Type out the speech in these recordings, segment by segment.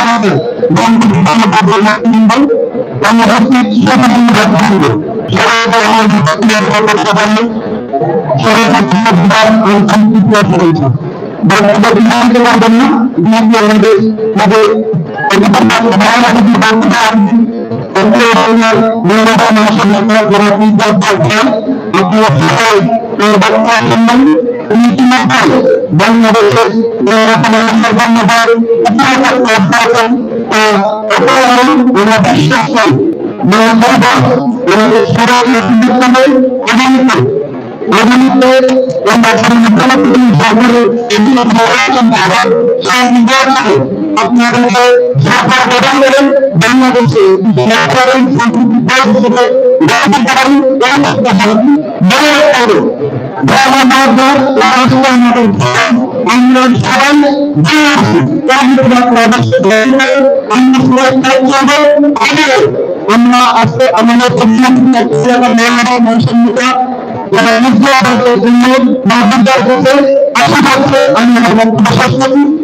আমাদের বঙ্গবন্ধু আমরা হচ্ছে সবাই সবাই আমাদের করতে পারি সবাই রয়েছে বঙ্গবন্ধুকে পারবেন না বিএনপি আমাদের আমাদের বাংলাদেশের আগামীতে আমরা আপনারা আমরা সবাই আমরা আজকে আমাদের আমি আমার বক্তব্য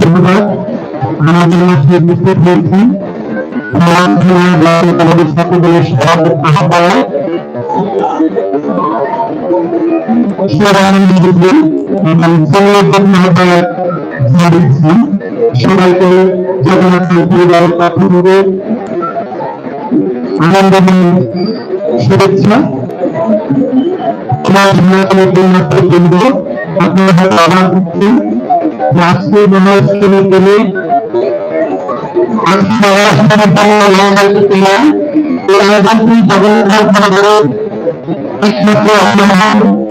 ধন্যবাদ আমাদের মধ্যে উপস্থিত হয়েছেন আমাদের সকলের আহ্বায়ক সবাইকে জগন্নাথ পরিবারের থেকে আনন্দময় যে আজকে মনোস্থানে গেলে জগন্নাথ একমাত্র আপনার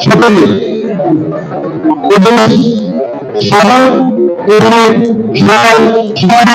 সকলে সবাই এবং সবাই সবাই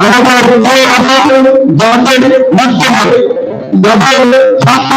আমাদের মধ্যে হবে যখন ছাত্র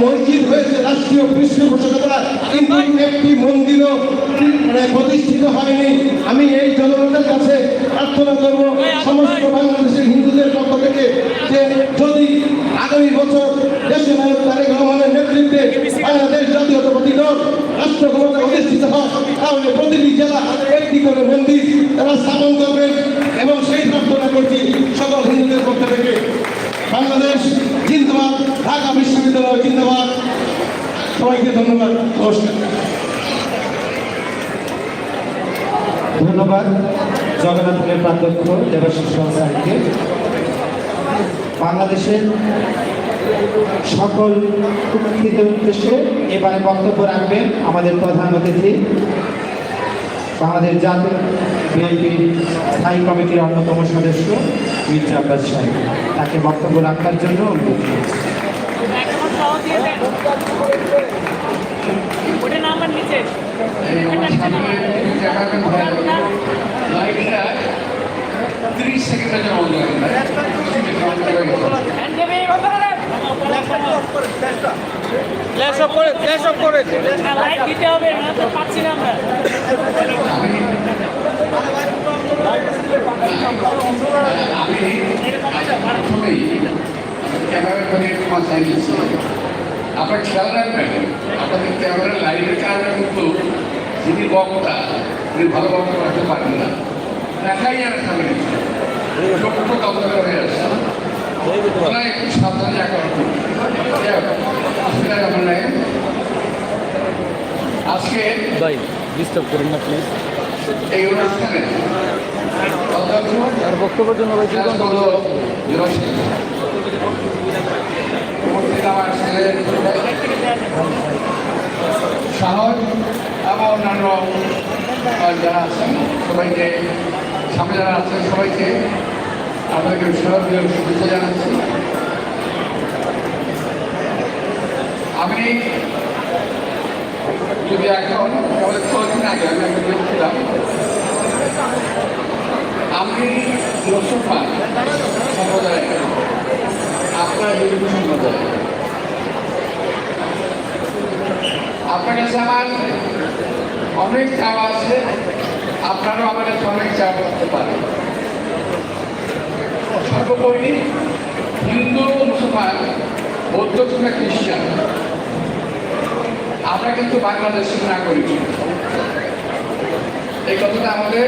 মসজিদ হয়েছে রাষ্ট্রীয় একটি মন্দিরও মানে প্রতিষ্ঠিত হয়নি। আমি এই জনগণের কাছে প্রার্থনা করব, সমস্ত বাংলাদেশের হিন্দুদের পক্ষ থেকে যে যদি আগামী বছর দেশের নায়ক তারেক রহমানের নেতৃত্বে বাংলাদেশ জাতীয়তাবাদী দল, রাষ্ট্র ক্ষমতা অধিষ্ঠিত হয়, তাহলে প্রতিটি জেলা একটি করে মন্দির তারা স্থাপন করবেন এবং সেই প্রার্থনা করছি সকল হিন্দুদের পক্ষ থেকে। বাংলাদেশ জিন্দাবাদ, ঢাকা বিশ্ববিদ্যালয় জিন্দাবাদ। সবাইকে ধন্যবাদ ধন্যবাদ, জগন্নাথপুরের প্রাধ্যক্ষ দেবাশিস সংস্থাকে বাংলাদেশের সকল উপকৃত উদ্দেশ্যে এবারে বক্তব্য রাখবেন আমাদের প্রধান অতিথি, বাংলাদেশ জাতীয় বিএনপির স্থায়ী কমিটির অন্যতম সদস্য মির্জা আব্বাস সাহেব। তাকে বক্তব্য রাখার জন্য অনুরোধ করছি। তিরিশ অফ করে ফ্ল্যাশ অফ করে লাইট দিতে হবে না তো পাচ্ছি না আমরা আপনার খেয়াল রাখবেন, আপনাদের ক্যামেরা লাইভের কারণে কিন্তু যিনি বক্তা তিনি ভালো বক্তা রাখতে পারেন না। দেখাই আর সামনে সত্য দপ্তর হয়ে আসছে। ওনারা একটু সাবধানে নাই আজকে ভাই ডিস্টার্ব করুন না প্লিজ এই অনুষ্ঠানে আর বক্তব্যের জন্য ভাই সাহস। এবং অন্যান্য যারা আছেন, সবাইকে সামনে যারা আছেন, সবাইকে আপনাদেরকে সহযোগী শুভেচ্ছা জানাচ্ছি। আমি যদি এখন কয়েকদিন আগে আমি একটা দেখছিলাম আমি লোকসভা সম্প্রদায় আপনার বিভিন্ন সম্প্রদায় আপনার কাছে আমার অনেক চাওয়া আছে, আপনারও আমার কাছে অনেক চাওয়া করতে পারেন। সর্বোপরি হিন্দু, মুসলমান, বৌদ্ধ কিংবা খ্রিস্টান, আমরা কিন্তু বাংলাদেশের নাগরিক। এই কথাটা আমাদের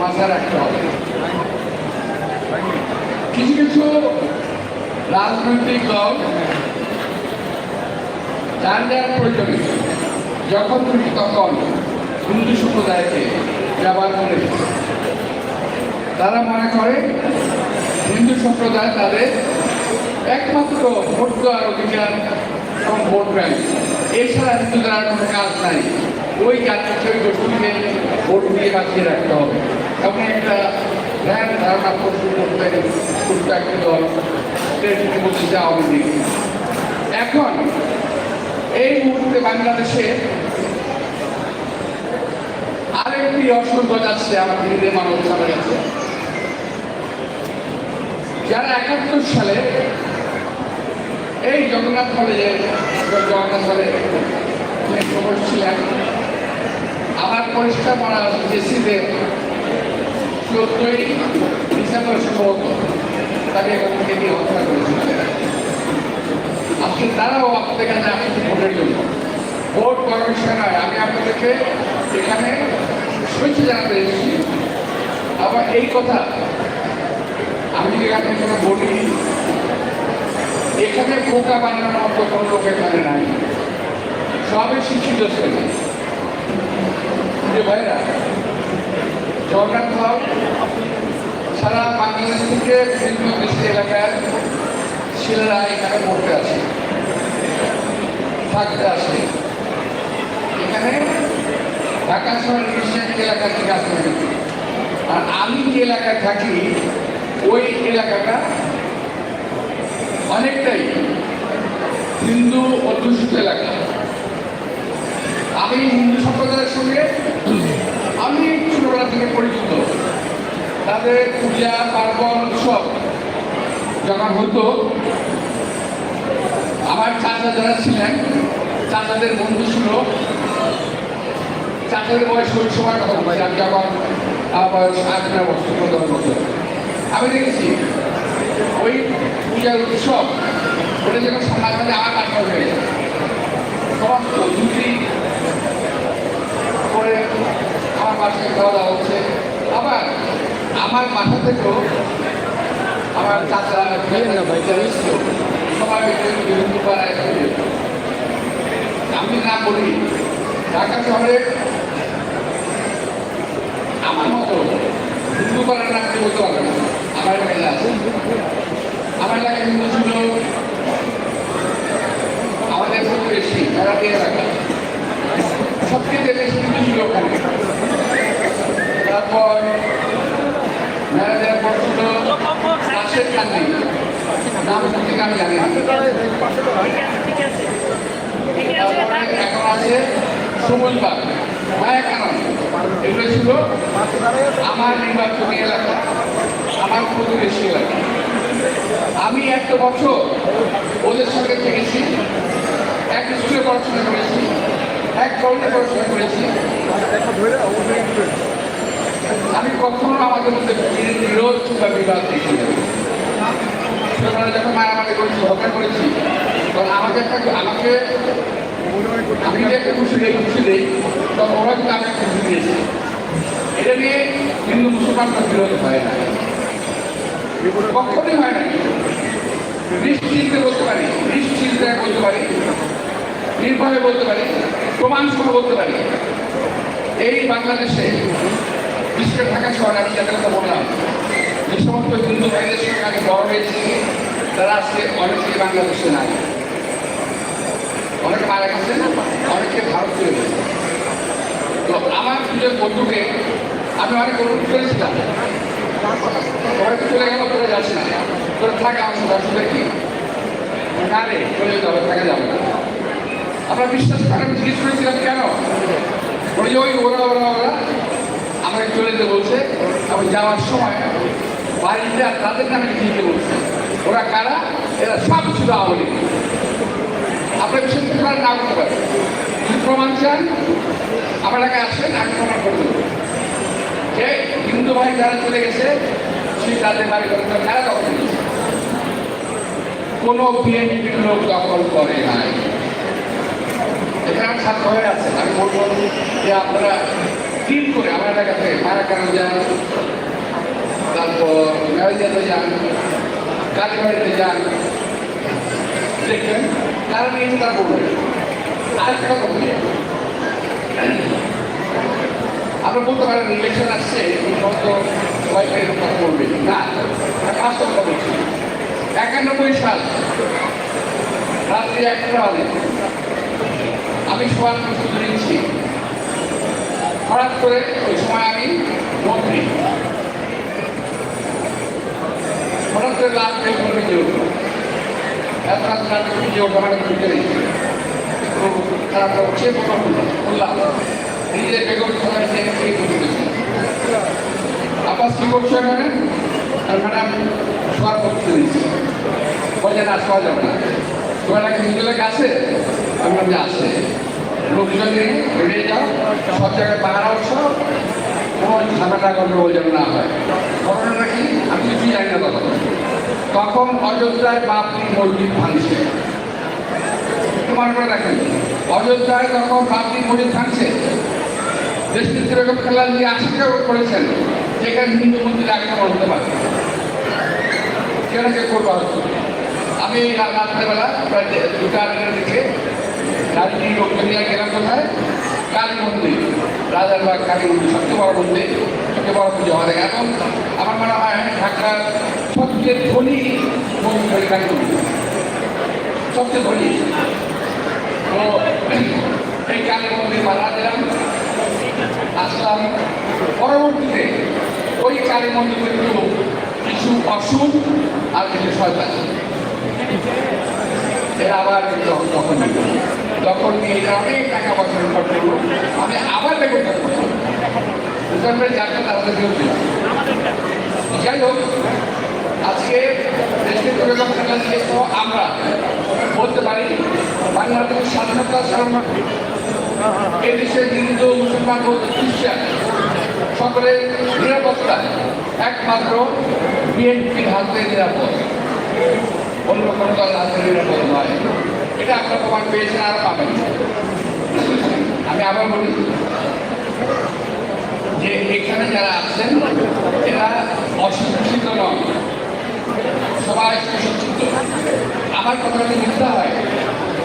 মাথায় রাখতে হবে। কিছু কিছু রাজনৈতিক দল যার যার প্রয়োজনে। যখন তুমি তখন হিন্দু সম্প্রদায়কে ব্যবহার করে, তারা মনে করে হিন্দু সম্প্রদায় তাদের একমাত্র ভোট দেওয়ার অধিকার এবং ভোট ব্যাংক। এছাড়া হিন্দুদের আর কোনো কাজ নাই। ওই কাজটাকে ওই গোষ্ঠীকে ভোট দিয়ে বাঁচিয়ে রাখতে হবে। এমন একটা ধ্যান ধারণা প্রশ্ন করতে একটা দল আওয়ামী লীগ এখন এই মুহূর্তে বাংলাদেশে আরেকটি অসংখ্য যাচ্ছে আমার হিন্দু মানব সামনে গেছে। যারা একাত্তর সালে এই জগন্নাথ কলেজে জগন্নাথ কলেজে ছিলেন। আমার পরিষ্কার করা জেসিতে চোদ্দই ডিসেম্বর সম্ভবত তাকে এখান থেকে হত্যা করেছিলেন। আজকে তারাও আপনাদের কাছে আসছে ভোটের জন্য ভোট করার বিষয় নয় আমি আপনাদেরকে এখানে শুভেচ্ছা জানাতে এসেছি। আবার এই কথা, আমি এখানে কোনো বলি, এখানে বোকা বানানোর মতো কোনো লোক এখানে নাই। সবই শিক্ষিত ছেলে। যে ভাইরা, জগন্নাথ হল সারা বাংলাদেশ থেকে বিভিন্ন দেশের এলাকার ছেলেরা এখানে পড়তে আসে। থাকতে আসে এখানে ঢাকা শহরের বিশেষ এলাকা থেকে আসতে আর আমি যে এলাকায় থাকি, ওই এলাকাটা অনেকটাই হিন্দু অধ্যুষিত এলাকা। আমি হিন্দু সম্প্রদায়ের সঙ্গে আমি ছোটবেলা থেকে পরিচিত। তাদের পূজা, পার্বণ, উৎসব যখন হতো আমার চাচা যারা ছিলেন, চাচাদের বন্ধু ছিল। চাচাদের বয়স ওই সময় কথা বলছি আমি যখন আমার বয়স আট নয় বছর প্রদান বছর। আমি দেখেছি, ওই পূজার উৎসব, ওটা যখন সমাজ মাঝে আমার কাটা হয়ে যায়। সমস্ত দুটি করে আমার বাসায় খাওয়া দাওয়া হচ্ছে। আবার আমার বাসা থেকেও আমার চাচা আমি না বলি, ঢাকা শহরে আমার মতো হিন্দু পাড়ার নাম কেউ বলতে পারবে আমার এলাকায় আছে। আমার এলাকায় হিন্দু ছিল। আমাদের প্রতিবেশী তারা দিয়ে রাখা। সবচেয়ে বেশি হিন্দু ছিল ওখানে। তারপর ম্যানেজার পর ছিল রাশেদ নাম আমি জানি এখন আছে সমুলবাগ মায়া কানন এগুলো ছিল আমার নির্বাচনী এলাকা, আমার প্রতিবেশী এলাকা। আমি একটা বছর ওদের সঙ্গে থেকেছি, এক স্কুলে পড়াশোনা করেছি, এক কলেজে পড়াশোনা করেছি। আমি কখনো আমাদের মধ্যে বিরোধ কিংবা বিবাদ দেখি না। ছোটবেলায় যখন মারামারি করেছি ঝগড়া করেছি, তখন আমাকে একটা আমাকে আমি যে একটা খুশি দেই খুশি দেই, তখন ওরা কিন্তু আমাকে খুশি দিয়েছি। এটা নিয়ে হিন্দু মুসলমানরা বিরোধ হয় না। কখনই হয় না। নিশ্চিন্তে বলতে পারি, নিশ্চিন্তে বলতে পারি, নির্ভয়ে বলতে পারি, প্রমাণ সহ বলতে পারি। এই বাংলাদেশে বিশেষ করে ঢাকা শহরে আমি যাদের কথা বললাম যে সমস্ত হিন্দু ভাইদের সঙ্গে আমি বড় হয়েছি। তারা আজকে অনেকেই বাংলাদেশে নাই। অনেকে মারা গেছে অনেকে ভারত চলে গেছে। তো আমার নিজের বন্ধুকে আমি অনেক অনুরোধ করেছিলাম। ওরা চলে গেল করে যাচ্ছে না? তোরা থাক আমার সাথে কি? না রে, চলে যেতে হবে থাকা যাবে না। আমরা বিশ্বাস করে আমি জিজ্ঞেস করেছিলাম কেন? ওই ওরা ওরা ওরা, আমাকে চলে যেতে বলছে। আমি যাওয়ার সময় বাড়িটা তাদের নামে দিতে বলছে? ওরা কারা? এরা সব ছিল আওয়ামী লীগ। আপনার করতে পারেন না করতে পারেন প্রমাণ চান আমার এলাকায় আসেন, আমি প্রমাণ করে দেবো। যে হিন্দু ভাই যারা চলে গেছে, সেই তাদের বাড়ি করে কারা দখল কোনো বিএনপির লোক দখল করে নাই। এখানে ছাত্র হয়ে আছে, আমি বলব যে আপনারা টিম করে, আমার এলাকাতে মারাকানো যান তারপর মেয়াদিয়াতে যান কালীবাড়িতে যান দেখবেন তারা নিয়ে তারা বলবেন আরেকটা কথা বলি। আমরা বলতে পারেন ইলেকশন আসছে সবাইকে এরকম কথা বলবে। না কথা বলছি, একানব্বই সাল, রাত্রি একটা বাজে। আমি সবার প্রস্তুতি নিচ্ছি। হঠাৎ করে ওই সময় আমি মন্ত্রী। বেল রাত রাত করে ভিজে উঠল আমার ভিজে নেই খারাপ হচ্ছে বললাম নিজের বেগম সবাই থেকে ঠিক করে দিয়েছি আব্বাস কি করছ এখানে? আর ম্যাডাম শোয়ার করতে দিচ্ছি বলছে, না, শোয়া যাবে না। তোমার একটা নিজের আছে আমি বলছি আছে লোকজন নিয়ে বেরিয়ে যাও, সব জায়গায় পাহারা উৎস কোনো ঝামেলা গন্ডগোল যেন না হয়। ঘটনাটা কি? আমি কিছুই জানি না তখন? অযোধ্যায় বাপরি মসজিদ ভাঙছে। তোমার করে দেখেন। অযোধ্যায় তখন বাপরি মসজিদ ভাঙছে? দেশনেত্রী বেগম খালেদা জিয়া আশঙ্কা করেছেন যেখানে হিন্দু মন্দির আক্রমণ হতে পারে। কে করব আমি রাত্রেবেলা প্রায় দুটা আড়াইটার দিকে লোককে নিয়ে গেলাম কোথায়? কালী মন্দির। রাজারবাগ কালী মন্দির, সবচেয়ে বড় মন্দির। সবচেয়ে বড় পুজো আমাদের এখন আমার মনে হয় ঢাকার সবচেয়ে ধনী সবচেয়ে ধনী। তো এই কালী মন্দির বাধা দিলাম। আসলাম। পরবর্তীতে ওই কালী মন্দিরে কিন্তু কিছু অসুখ আর কিছু শয়তান। এরা আবার যখন। তখন নিয়ে অনেক টাকা পয়সা খরচ করল আমি আবার বেগুন করলাম বুঝতে পারলে যাকে তাদের দিলাম। যাই হোক, আজকে দেশকে বেগম খালেদা জিয়া আমরা বলতে পারি, বাংলাদেশের স্বাধীনতা সংগ্রাম এই দেশে হিন্দু, মুসলমান, বৌদ্ধ, খ্রিস্টান সকলের নিরাপত্তা একমাত্র বিএনপির হাতে নিরাপদ। অন্য কোনো দল হাতে নিরাপদ নয়। এটা আপনার প্রমাণ পেয়েছেন, আর পাবেন। আমি আবার বলি এখানে যারা আছেন, এরা অশিক্ষিত নন। সবাই সুশিক্ষিত আমার কথা যদি মিথ্যা হয়,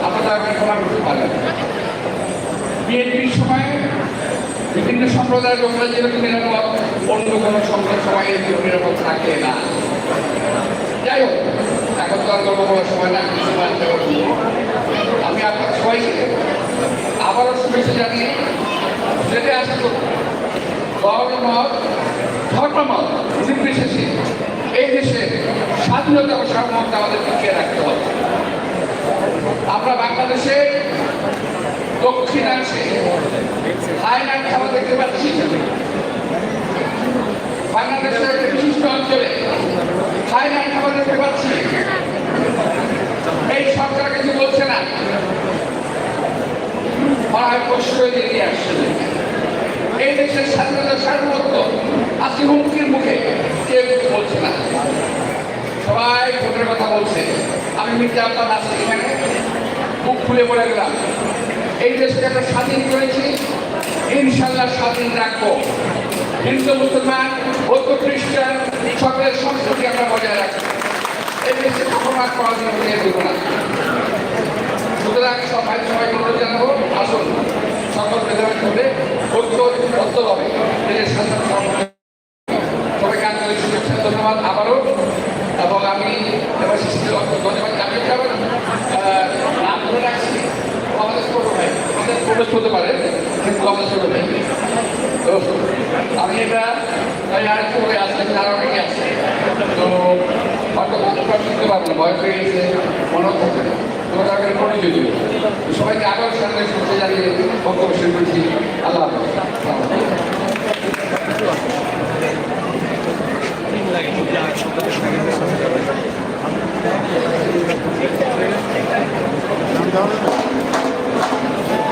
আপনারা এখন প্রমাণ করতে পারেন। বিএনপির সময় বিভিন্ন সম্প্রদায়ের লোকরা যেরকম নিরাপদ, অন্য কোনো সম্প্রদায়ের সময় এরকম নিরাপদ থাকে না। যাই হোক, এখন তো আর গল্প করার সময় না কিছু আমি আপনার সবাইকে আবারও শুভেচ্ছা জানিয়ে যেতে আশা করব ধর্মমত ধর্মমত নির্বিশেষে এই দেশে স্বাধীনতা ও সার্বভৌমত্ব আমাদের রাখতে হবে। আমরা বাংলাদেশে দক্ষিণাংশে থাইল্যান্ড খাবার দেখতে পাচ্ছি। বাংলাদেশের বিশিষ্ট অঞ্চলে থাইল্যান্ড খাবার দেখতে পাচ্ছি। এই সরকার কিছু বলছে না। হয় প্রশ্রয় দিয়ে আসছে। এই দেশের স্বাধীনতা সার্বভৌমত্ব আজকে হুমকির মুখে কেউ বলছে না। সবাই ভোটের কথা বলছে। আমি মির্জা আব্বাস আজকে এখানে মুখ খুলে বলে গেলাম। এই দেশকে আমরা স্বাধীন করেছি ইনশাল্লাহ স্বাধীন রাখব। হিন্দু, মুসলমান, বৌদ্ধ, খ্রিস্টান, সকলের সংস্কৃতি আমরা বজায় রাখব। এই দেশে কখনো আর পরাধীন দেবো না। সুতরাং সবাই সবাই অনুরোধ জানাব, আসুন। ধন্যবাদ, আবারও। এবং আমি এবার ধন্যবাদ জানিয়ে যাবেন নাম পারে কিন্তু আমাদের ছোট ভাই আমি এটা তাই আর একটু করে আসলে আরও অনেকে আছে তো হয়তো কতটা শুনতে পারব বয়স হয়ে গেছে মনে হচ্ছে তাদের পরে যদি সবাইকে আবার সামনে শুনতে জানিয়ে বক্তব্য শেষ করছি। আল্লাহ Thank.